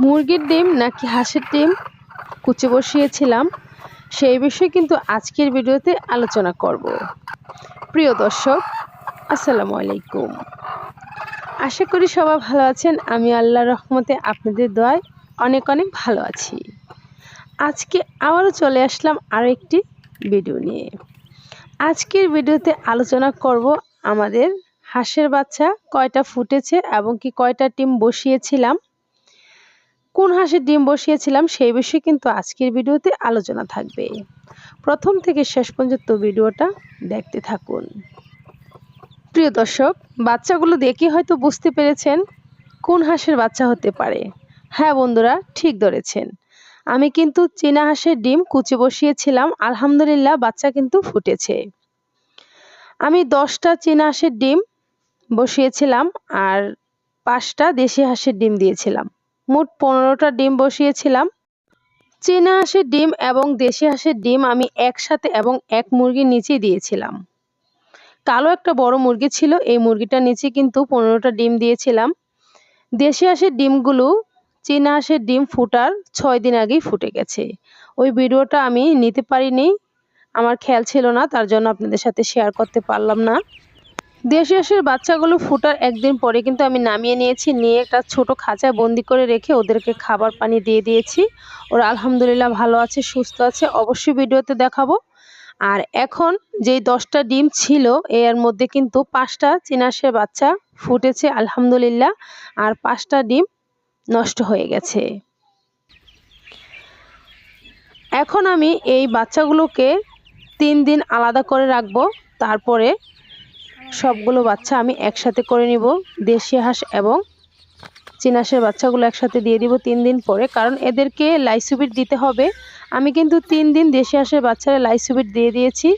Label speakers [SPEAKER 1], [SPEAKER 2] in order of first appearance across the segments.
[SPEAKER 1] মুরগির ডিম নাকি হাঁসের ডিম? কুচে বসিয়েছিলাম। সেই বিষয়ে কিন্তু আজকের ভিডিওতে আলোচনা করব। প্রিয় দর্শক, আসসালামু আলাইকুম। আশা করি সবাই ভালো আছেন। আমি আল্লাহর রহমতে আপনাদের দোয়ায় অনেক অনেক ভালো আছি। আজকে আবারও চলে আসলাম আরও একটি ভিডিও নিয়ে। আজকের ভিডিওতে আলোচনা করব আমাদের হাঁসের বাচ্চা কয়টা ফুটেছে এবং কি কয়টা ডিম বসিয়েছিলাম। কোন হাঁসের ডিম বসিয়েছিলাম সেই বিষয়ে কিন্তু আজকের ভিডিওতে আলোচনা থাকবে। প্রথম থেকে শেষ পর্যন্ত ভিডিওটা দেখতে থাকুন। প্রিয় দর্শক, বাচ্চাগুলো দেখে হয়তো বুঝতে পেরেছেন কোন হাঁসের বাচ্চা হতে পারে। হ্যাঁ বন্ধুরা, ঠিক ধরেছেন। আমি কিন্তু চীনা হাঁসের ডিম কুচি বসিয়েছিলাম, আলহামদুলিল্লাহ বাচ্চা কিন্তু ফুটেছে। আমি দশটা চীনা হাঁসের ডিম বসিয়েছিলাম আর পাঁচটা দেশি হাঁসের ডিম দিয়েছিলাম। মোট পনেরোটা ডিম বসিয়েছিলাম। চীনা হাঁসের ডিম এবং দেশি হাঁসের ডিম আমি একসাথে এবং এক মুরগির নিচে দিয়েছিলাম। কালো একটা বড় মুরগি ছিল, এই মুরগিটার নিচে কিন্তু পনেরোটা ডিম দিয়েছিলাম। দেশি হাঁসের ডিমগুলো, চীনা হাঁসের ডিম ফুটার ছয় দিন আগেই ফুটে গেছে। ওই ভিডিওটা আমি নিতে পারিনি, আমার খেয়াল ছিল না, তার জন্য আপনাদের সাথে শেয়ার করতে পারলাম না। দেশি হাঁসের বাচ্চাগুলো ফুটার একদিন পরে কিন্তু আমি নামিয়ে নিয়েছি, নিয়ে একটা ছোট খাঁচায় বন্দি করে রেখে ওদেরকে খাবার পানি দিয়ে দিয়েছি। ওরা আলহামদুলিল্লাহ ভালো আছে, সুস্থ আছে, অবশ্যই ভিডিওতে দেখাবো। আর এখন যেই দশটা ডিম ছিল, এর মধ্যে কিন্তু পাঁচটা চিনাসের বাচ্চা ফুটেছে, আলহামদুলিল্লাহ। আর পাঁচটা ডিম নষ্ট হয়ে গেছে। এখন আমি এই বাচ্চাগুলোকে তিন দিন আলাদা করে রাখব, তারপরে সবগুলো বাচ্চা আমি একসাথে করে নিব। দেশি হাঁস এবং চিনাসের বাচ্চাগুলো একসাথে দিয়ে দিব তিন দিন পরে। কারণ এদেরকে লাইসুবিট দিতে হবে। আমি কিন্তু তিন দিন দেশি হাঁসের বাচ্চারা লাইসুবিট দিয়ে দিয়েছি।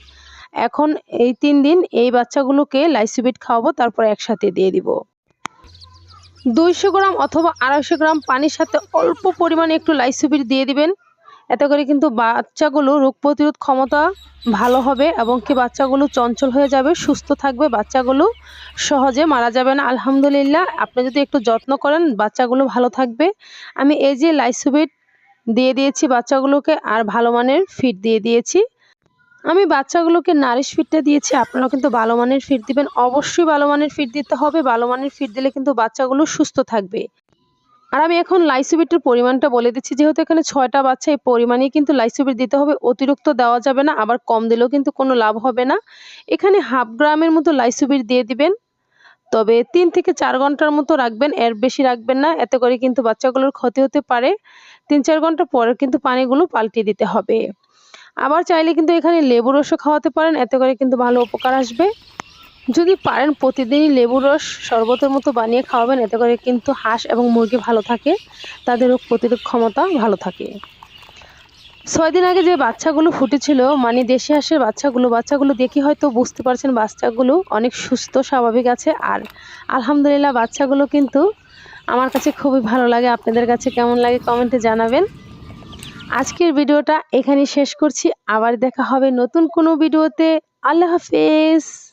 [SPEAKER 1] এখন এই তিন দিন এই বাচ্চাগুলোকে লাইসুবিট খাওয়াবো, তারপর একসাথে দিয়ে দিব। দুইশো গ্রাম অথবা আড়াইশো গ্রাম পানির সাথে অল্প পরিমাণে একটু লাইসুবিট দিয়ে দিবেন। এতে করে কিন্তু বাচ্চাগুলো রোগ প্রতিরোধ ক্ষমতা ভালো হবে এবং কি বাচ্চাগুলো চঞ্চল হয়ে যাবে, সুস্থ থাকবে, বাচ্চাগুলো সহজে মারা যাবে না। আলহামদুলিল্লাহ, আপনি যদি একটু যত্ন করেন, বাচ্চাগুলো ভালো থাকবে। আমি এই যে লাইসুবিট দিয়ে দিয়েছি বাচ্চাগুলোকে, আর ভালো মানের ফিড দিয়ে দিয়েছি। আমি বাচ্চাগুলোকে নারিশ ফিডটা দিয়েছি, আপনারাও কিন্তু ভালো মানের ফিড দিবেন। অবশ্যই ভালো মানের ফিড দিতে হবে। ভালো মানের ফিড দিলে কিন্তু বাচ্চাগুলো সুস্থ থাকবে। আর আমি এখন লাইসুবিটের পরিমাণটা বলে দিচ্ছি, যেহেতু এখানে ছয়টা বাচ্চা, এই পরিমাণেই কিন্তু লাইসুবিট দিতে হবে। অতিরিক্ত দেওয়া যাবে না, আবার কম দিলেও কিন্তু কোনো লাভ হবে না। এখানে হাফ গ্রামের মতো লাইসুবিট দিয়ে দিবেন, তবে তিন থেকে চার ঘণ্টার মতো রাখবেন, এর বেশি রাখবেন না, এতে করে কিন্তু বাচ্চাগুলোর ক্ষতি হতে পারে। তিন চার ঘণ্টা পরে কিন্তু পানিগুলো পাল্টে দিতে হবে। আবার চাইলে কিন্তু এখানে লেবু রসও খাওয়াতে পারেন, এতে করে কিন্তু ভালো উপকার আসবে। যদি পারেন প্রতিদিনই লেবু রস শরবতের মতো বানিয়ে খাওয়াবেন, এতে করে কিন্তু হাঁস এবং মুরগি ভালো থাকে, তাদের রোগ প্রতিরোধ ক্ষমতা ভালো থাকে। ছয় দিন আগে যে বাচ্চাগুলো ফুটেছিল মানে দেশি হাঁসের বাচ্চাগুলো বাচ্চাগুলো দেখি হয়তো বুঝতে পারছেন বাচ্চাগুলো অনেক সুস্থ, স্বাভাবিক আছে। আর আলহামদুলিল্লাহ বাচ্চাগুলো কিন্তু আমার কাছে খুবই ভালো লাগে। আপনাদের কাছে কেমন লাগে কমেন্টে জানাবেন। আজকের ভিডিওটা এখানে শেষ করছি। আবার দেখা হবে নতুন কোনো ভিডিওতে। আল্লাহ হাফেজ।